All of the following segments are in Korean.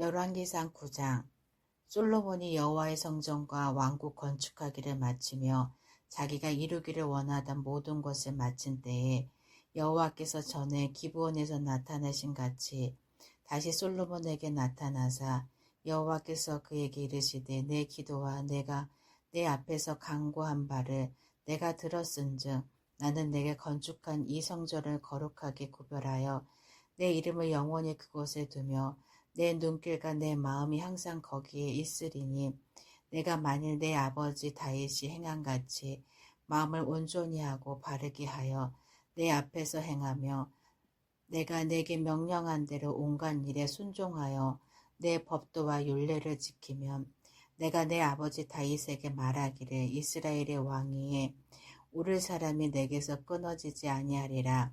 열왕기상 9장 솔로몬이 여호와의 성전과 왕국 건축하기를 마치며 자기가 이루기를 원하던 모든 것을 마친 때에 여호와께서 전에 기브온에서 나타나신 같이 다시 솔로몬에게 나타나사 여호와께서 그에게 이르시되 내 기도와 내가 내 앞에서 강구한 바를 내가 들었은즉 나는 내게 건축한 이 성전을 거룩하게 구별하여 내 이름을 영원히 그곳에 두며 내 눈길과 내 마음이 항상 거기에 있으리니 내가 만일 내 아버지 다윗이 행한 같이 마음을 온전히 하고 바르게 하여 내 앞에서 행하며 내가 내게 명령한 대로 온갖 일에 순종하여 내 법도와 율례를 지키면 내가 내 아버지 다윗에게 말하기를 이스라엘의 왕위에 오를 사람이 내게서 끊어지지 아니하리라.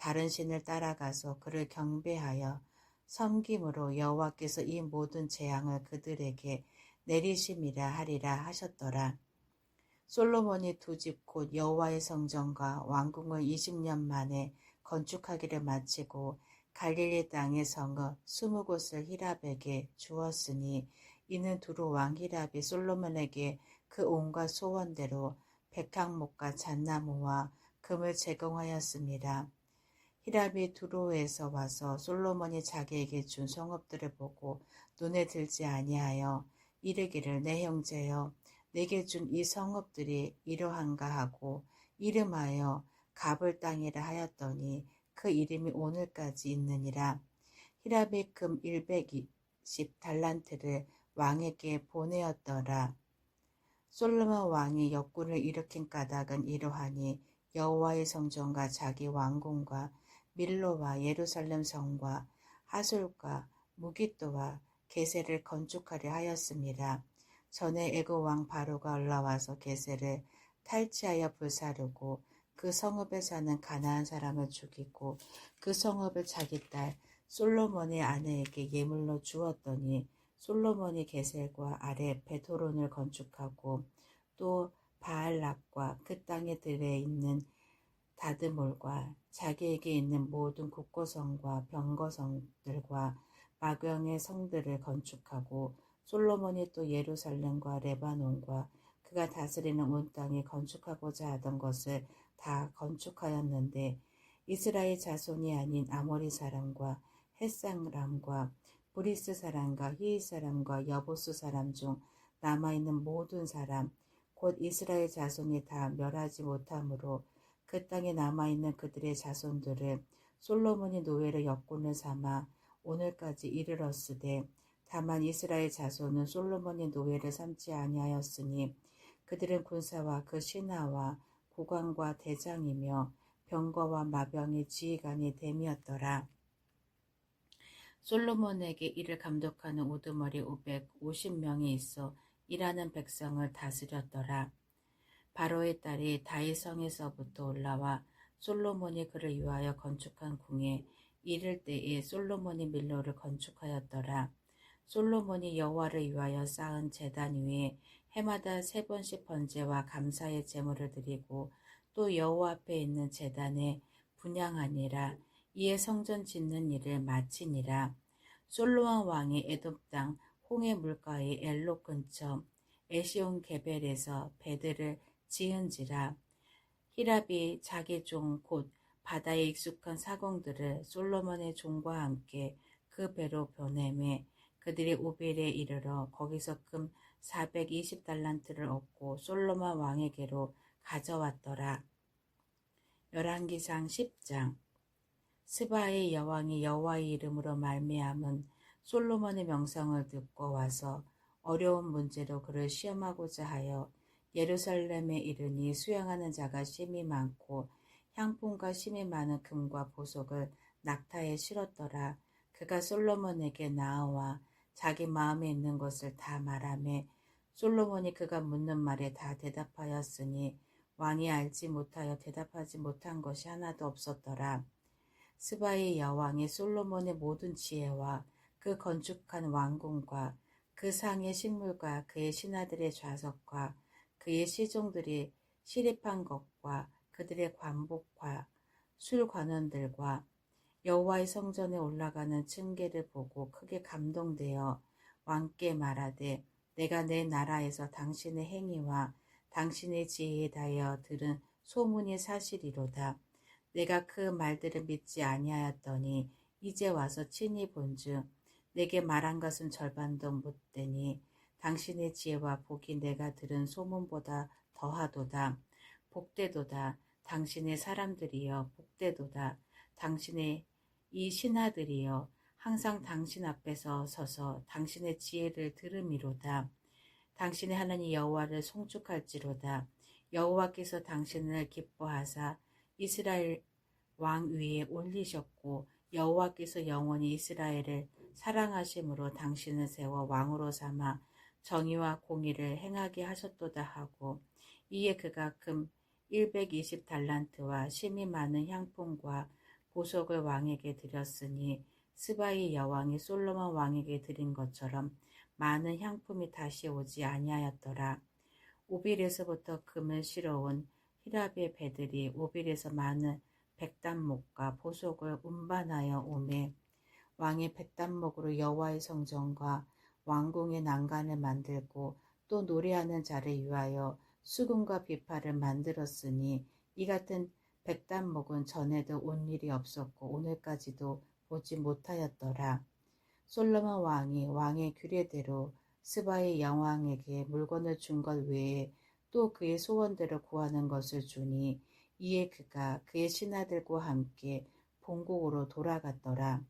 다른 신을 따라가서 그를 경배하여 섬김으로 여호와께서 이 모든 재앙을 그들에게 내리심이라 하리라 하셨더라. 솔로몬이 두 집 곧 여호와의 성전과 왕궁을 20년 만에 건축하기를 마치고 갈릴리 땅의 성읍 스무 곳을 히랍에게 주었으니 이는 두루 왕 히랍이 솔로몬에게 그 온갖 소원대로 백향목과 잣나무와 금을 제공하였습니다. 히랍이 두로에서 와서 솔로몬이 자기에게 준 성읍들을 보고 눈에 들지 아니하여 이르기를 내 형제여 내게 준 이 성읍들이 이러한가 하고 이름하여 갑을 땅이라 하였더니 그 이름이 오늘까지 있느니라. 히랍이 금 120 달란트를 왕에게 보내었더라. 솔로몬 왕이 역군을 일으킨 까닭은 이러하니 여호와의 성전과 자기 왕궁과 밀로와 예루살렘 성과 하술과 무기또와 게세를 건축하려 하였습니다. 전에 애굽 왕 바로가 올라와서 게세를 탈취하여 불사르고 그 성읍에 사는 가나안 사람을 죽이고 그 성읍을 자기 딸 솔로몬의 아내에게 예물로 주었더니 솔로몬이 게셀과 아래 베토론을 건축하고 또 바알락과 그 땅에 들에 있는 다드몰과 자기에게 있는 모든 국고성과 병거성들과 마병의 성들을 건축하고 솔로몬이 또 예루살렘과 레바논과 그가 다스리는 온 땅에 건축하고자 하던 것을 다 건축하였는데 이스라엘 자손이 아닌 아모리 사람과 햇상람과 브리스 사람과 히이 사람과 여보스 사람 중 남아있는 모든 사람 곧 이스라엘 자손이 다 멸하지 못하므로 그 땅에 남아있는 그들의 자손들을 솔로몬이 노예를 역군을 삼아 오늘까지 이르렀으되 다만 이스라엘 자손은 솔로몬의 노예를 삼지 아니하였으니 그들은 군사와 그 신하와 국왕과 대장이며 병거와 마병의 지휘관이 됨이었더라. 솔로몬에게 이를 감독하는 우두머리 550명이 있어 일하는 백성을 다스렸더라. 바로의 딸이 다이성에서부터 올라와 솔로몬이 그를 위하여 건축한 궁에 이를 때에 솔로몬이 밀로를 건축하였더라. 솔로몬이 여호와를 위하여 쌓은 제단 위에 해마다 세 번씩 번제와 감사의 제물을 드리고 또 여호와 앞에 있는 제단에 분양하니라. 이에 성전 짓는 일을 마치니라. 솔로몬 왕이 에돔 땅 홍해 물가의 엘로 근처 에시온 게벨에서 배들을 지은지라. 히랍이 자기 종 곧 바다에 익숙한 사공들을 솔로몬의 종과 함께 그 배로 보내매 그들이 오빌에 이르러 거기서 금 420달란트를 얻고 솔로몬 왕에게로 가져왔더라. 열왕기상 10장 스바의 여왕이 여호와의 이름으로 말미암은 솔로몬의 명성을 듣고 와서 어려운 문제로 그를 시험하고자 하여 예루살렘에 이르니 수양하는 자가 심이 많고 향품과 심이 많은 금과 보석을 낙타에 실었더라. 그가 솔로몬에게 나아와 자기 마음에 있는 것을 다 말하며 솔로몬이 그가 묻는 말에 다 대답하였으니 왕이 알지 못하여 대답하지 못한 것이 하나도 없었더라. 스바의 여왕이 솔로몬의 모든 지혜와 그 건축한 왕궁과 그 상의 식물과 그의 신하들의 좌석과 그의 시종들이 시립한 것과 그들의 관복과 술관원들과 여호와의 성전에 올라가는 층계를 보고 크게 감동되어 왕께 말하되 내가 내 나라에서 당신의 행위와 당신의 지혜에 대하여 들은 소문이 사실이로다. 내가 그 말들을 믿지 아니하였더니 이제 와서 친히 본즉 내게 말한 것은 절반도 못되니 당신의 지혜와 복이 내가 들은 소문보다 더하도다. 복되도다. 당신의 사람들이여 복되도다. 당신의 이 신하들이여 항상 당신 앞에서 서서 당신의 지혜를 들음이로다. 당신의 하나님 여호와를 송축할지로다. 여호와께서 당신을 기뻐하사 이스라엘 왕 위에 올리셨고 여호와께서 영원히 이스라엘을 사랑하심으로 당신을 세워 왕으로 삼아 정의와 공의를 행하게 하셨도다 하고 이에 그가 금 120달란트와 심이 많은 향품과 보석을 왕에게 드렸으니 스바이 여왕이 솔로몬 왕에게 드린 것처럼 많은 향품이 다시 오지 아니하였더라. 오빌에서부터 금을 실어온 히랍의 배들이 오빌에서 많은 백단목과 보석을 운반하여 오매 왕의 백단목으로 여호와의 성전과 왕궁의 난간을 만들고 또 노래하는 자를 위하여 수금과 비파를 만들었으니 이 같은 백단목은 전에도 온 일이 없었고 오늘까지도 보지 못하였더라. 솔로몬 왕이 왕의 규례대로 스바의 영왕에게 물건을 준 것 외에 또 그의 소원대로 구하는 것을 주니 이에 그가 그의 신하들과 함께 본국으로 돌아갔더라.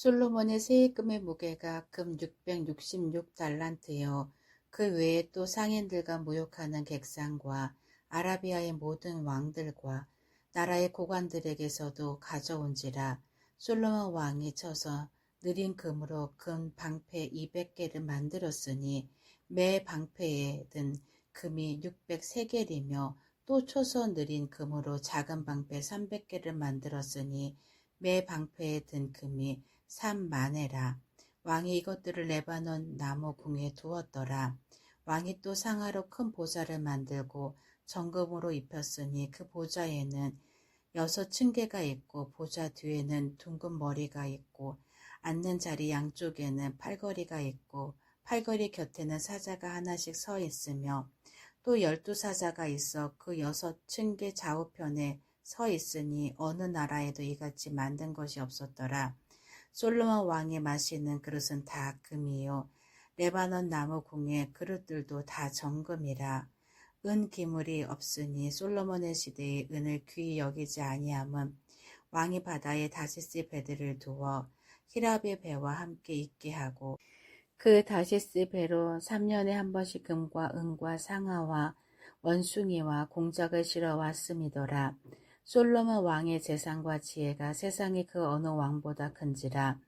솔로몬의 세금의 무게가 금 666달란트요. 그 외에 또 상인들과 무역하는 객상과 아라비아의 모든 왕들과 나라의 고관들에게서도 가져온지라 솔로몬 왕이 쳐서 느린 금으로 금 방패 200개를 만들었으니 매 방패에 든 금이 603개이며 또 초서 느린 금으로 작은 방패 300개를 만들었으니 매 방패에 든 금이 3만해라. 왕이 이것들을 레바논 나무 궁에 두었더라. 왕이 또 상하로 큰 보좌를 만들고 정금으로 입혔으니 그 보좌에는 여섯 층계가 있고 보좌 뒤에는 둥근 머리가 있고 앉는 자리 양쪽에는 팔걸이가 있고 팔걸이 곁에는 사자가 하나씩 서 있으며 또 열두 사자가 있어 그 여섯 층계 좌우편에 서 있으니 어느 나라에도 이같이 만든 것이 없었더라. 솔로몬 왕이 마시는 그릇은 다 금이요. 레바논 나무 궁의 그릇들도 다 정금이라. 은 기물이 없으니 솔로몬의 시대에 은을 귀히 여기지 아니함은 왕이 바다에 다시스 배들을 두어 히랍의 배와 함께 있게 하고 그 다시스 배로 3년에 한 번씩 금과 은과 상아와 원숭이와 공작을 실어 왔음이더라. 솔로몬 왕의 재산과 지혜가 세상의 그 어느 왕보다 큰지라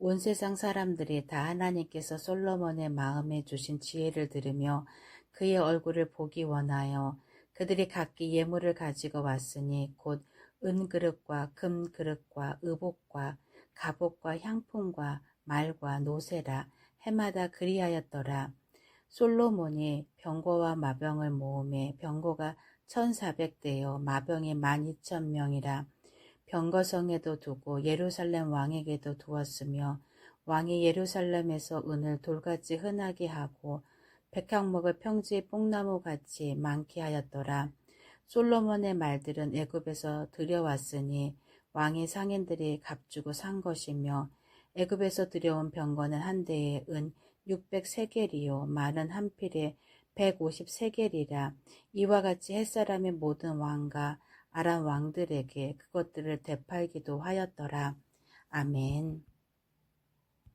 온 세상 사람들이 다 하나님께서 솔로몬의 마음에 주신 지혜를 들으며 그의 얼굴을 보기 원하여 그들이 각기 예물을 가지고 왔으니 곧 은그릇과 금그릇과 의복과 갑옷과 향품과 말과 노새라 해마다 그리하였더라. 솔로몬이 병거와 마병을 모음에 병거가 1400대요 마병이 12,000명이라 병거성에도 두고 예루살렘 왕에게도 두었으며 왕이 예루살렘에서 은을 돌같이 흔하게 하고 백향목을 평지의 뽕나무같이 많게 하였더라. 솔로몬의 말들은 애굽에서 들여왔으니 왕의 상인들이 값주고 산 것이며 애굽에서 들여온 병거는 한 대에 은 600세겔이요 많은 한 필에 150세겔이라 이와 같이 햇사람의 모든 왕과 아람 왕들에게 그것들을 되팔기도 하였더라. 아멘.